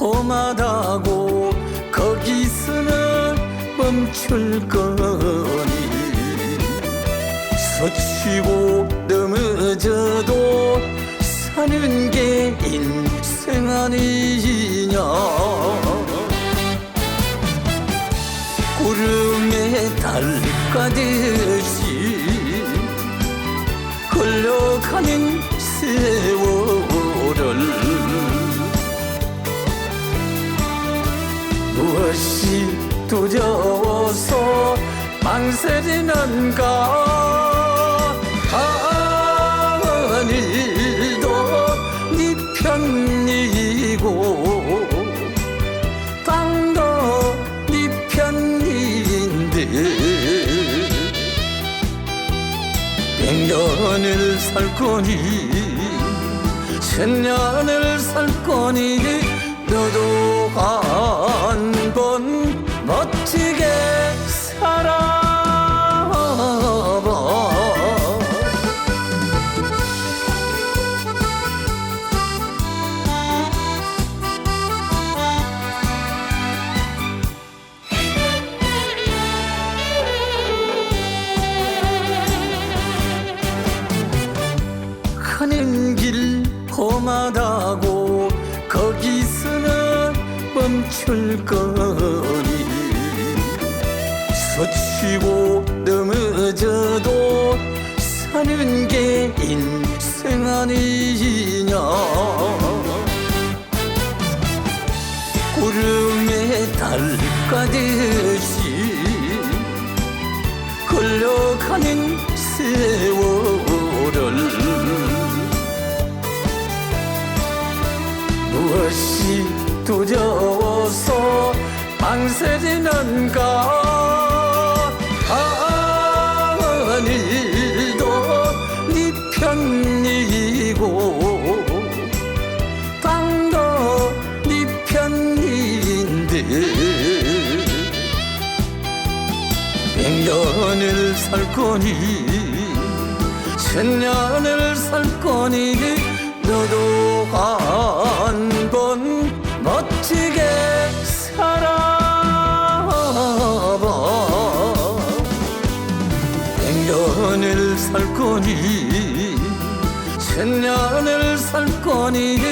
험하다고 거기서는 멈출 거니. 서치고 넘어져도 사는 게 인생 아니냐. 구름에 달가듯이 흘러가는 세월. 두려워서 망설이는가. 하늘도 네 편이고 땅도 네 편인데. 백년을 살 거니 천년을 살 거니 너도 한 험하다고 거기서는 멈출 거니. 서치고 넘어져도 사는 게 인생 아니냐. 구름에 달 가듯이 흘러가는 세월 무엇이 두려워서 망설이는가 하늘도 네 편이고 땅도 네 편인데. 백년을 살 거니 천년을 살 거니 너도 한 년을 살 거니? 천년을 살 거니? 너도